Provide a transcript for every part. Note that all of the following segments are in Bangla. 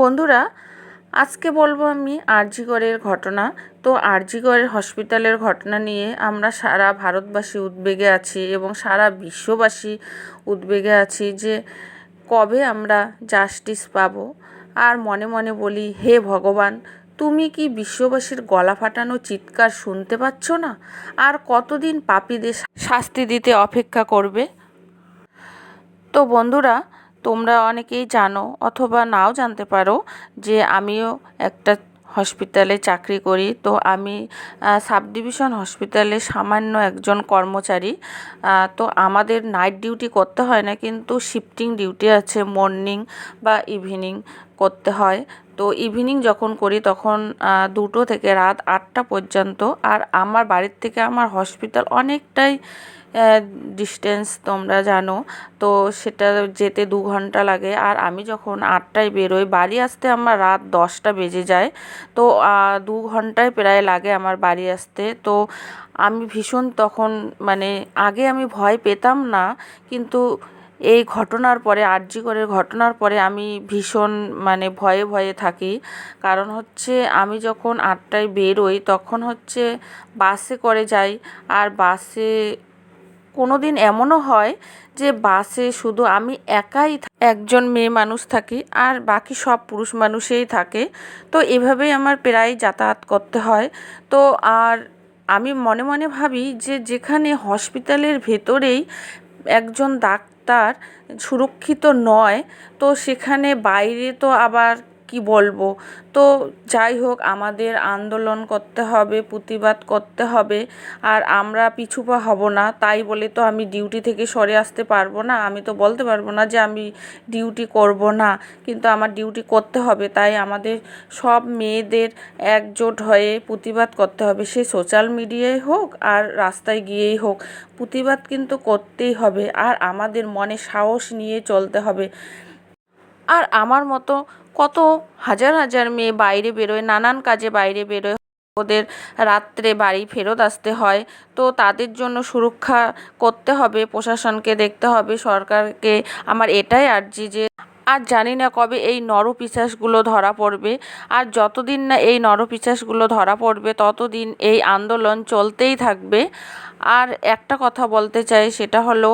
বন্ধুরা, আজকে বলব আমি আরজিগড়ের ঘটনা। তো আরজিগড়ের হসপিটালের ঘটনা নিয়ে আমরা সারা ভারতবাসী উদ্বেগে আছি এবং সারা বিশ্ববাসী উদ্বেগে আছি যে কবে আমরা জাস্টিস পাবো। আর মনে মনে বলি, হে ভগবান, তুমি কি বিশ্ববাসীর গলা ফাটানো চিৎকার শুনতে পাচ্ছ না? আর কতদিন পাপীদের শাস্তি দিতে অপেক্ষা করবে? তো বন্ধুরা তোমরা অনেকেই জানো অথবা নাও জানতে পারো যে আমিও একটা হসপিটালে চাকরি করি। তো আমি সাব ডিভিশন হসপিটালে সামান্য একজন কর্মচারী। তো আমাদের নাইট ডিউটি করতে হয় না, কিন্তু শিফটিং ডিউটি আছে, মর্নিং বা ইভিনিং করতে হয়। তো ইভিনিং যখন করি তখন দুটো থেকে রাত আটটা পর্যন্ত। আর আমার বাড়ির থেকে আমার হসপিটাল অনেকটাই ডিস্টেন্স তোমরা জানো। তো সেটা যেতে দু ঘণ্টা লাগে। আর আমি যখন আটটায় বেরোই, বাড়ি আসতে আমার রাত দশটা বেজে যায়। তো দু ঘন্টায় প্রায় লাগে আমার বাড়ি আসতে। তো আমি ভীষণ তখন মানে আগে আমি ভয় পেতাম না। কিন্তু এই ঘটনার পরে, আরজিকরের ঘটনার পরে আমি ভীষণ মানে ভয়ে ভয়ে থাকি। কারণ হচ্ছে, আমি যখন আটটায় বেরোই, তখন হচ্ছে বাসে করে যাই। আর বাসে কোনো দিন এমনও হয় যে, বাসে শুধু আমি একাই একজন মেয়ে মানুষ থাকি আর বাকি সব পুরুষ মানুষেই থাকে। তো এভাবেই আমার প্রায় যাতায়াত করতে হয়। তো আর আমি মনে মনে ভাবি যে, যেখানে হসপিটালের ভেতরেই একজন ডাক্তার সুরক্ষিত নয়। তো সেখানে বাইরে তো আবার কি বলব? তো যাই হোক আমাদের আন্দোলন করতে হবে, প্রতিবাদ করতে হবে, আর আমরা পিছুপা হব না। তাই বলে তো আমি ডিউটি থেকে সরে আসতে পারব না। আমি তো বলতে পারব না যে আমি ডিউটি করব না, কিন্তু আমার ডিউটি করতে হবে। তাই আমাদের সব মেয়েদের একজোট হয়ে প্রতিবাদ করতে হবে। সে সোশ্যাল মিডিয়ায় হোক, আর রাস্তায় গিয়েই হোক, প্রতিবাদ কিন্তু করতেই হবে। আর আমাদের মনে সাহস নিয়ে চলতে হবে। আর আমার মতো কত হাজার হাজার মেয়ে বাইরে বেরোয়, নানান কাজে বাইরে বেরোয়। ওদের রাত্রে বাড়ি ফেরত আসতে হয়। তো তাদের জন্য সুরক্ষা করতে হবে, প্রশাসনকে দেখতে হবে, সরকারকে। আমার এটাই আর্জি যে আর জানি না কবে এই নরপিশাচগুলো ধরা পড়বে। আর যতদিন না এই নরপিশাচগুলো ধরা পড়বে, ততদিন এই আন্দোলন চলতেই থাকবে। আর একটা কথা বলতে চাই, সেটা হলো,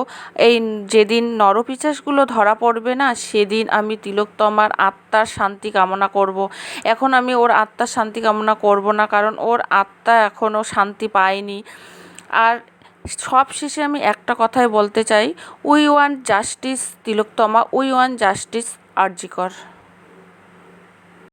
এই যেদিন নরপিশাচগুলো ধরা পড়বে না, সেদিন আমি তিলোত্তমার আত্মার শান্তি কামনা করব। এখন আমি ওর আত্মার শান্তি কামনা করব না, কারণ ওর আত্মা এখনও শান্তি পায়নি। আর সব শেষে আমি একটা কথাই বলতে চাই we want justice Tilottama we want justice RG Kar.